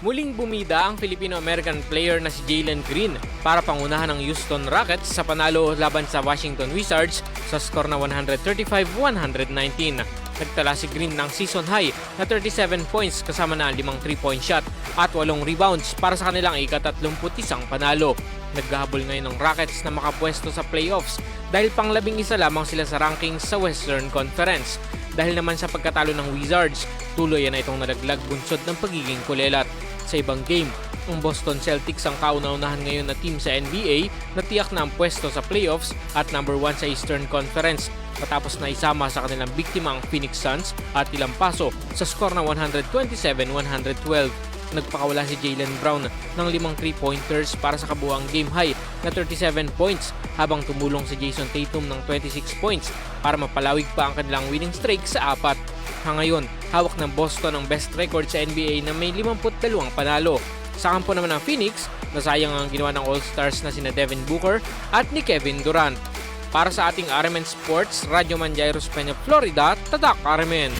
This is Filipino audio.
Muling bumida ang Filipino-American player na si Jalen Green para pangunahan ng Houston Rockets sa panalo laban sa Washington Wizards sa score na 135-119. Nagtala si Green ng season high na 37 points kasama na 5 3-point shot at 8 rebounds para sa kanilang ika-31 panalo. Naghahabol ngayon ng Rockets na makapwesto sa playoffs dahil pang labing isa lamang sila sa rankings sa Western Conference. Dahil naman sa pagkatalo ng Wizards, tuloy na itong nalaglag bunsod ng pagiging kulelat. Sa ibang game, ang Boston Celtics ang kauna-unahan ngayon na team sa NBA na tiyak na ang pwesto sa playoffs at number 1 sa Eastern Conference matapos na isama sa kanilang biktima ang Phoenix Suns at ilang paso sa score na 127-112. Nagpakawala si Jalen Brown ng limang 3-pointers para sa kabuang game high na 37 points habang tumulong si Jason Tatum ng 26 points para mapalawig pa ang kanilang winning streak sa apat. Hangayon, hawak ng Boston ang best record sa NBA na may 52 panalo. Sa kampo naman ng Phoenix, nasayang ang ginawa ng All-Stars na sina Devin Booker at ni Kevin Durant. Para sa ating RMN Sports, Radyo Manjairos Peña, Florida, Tadak RMN.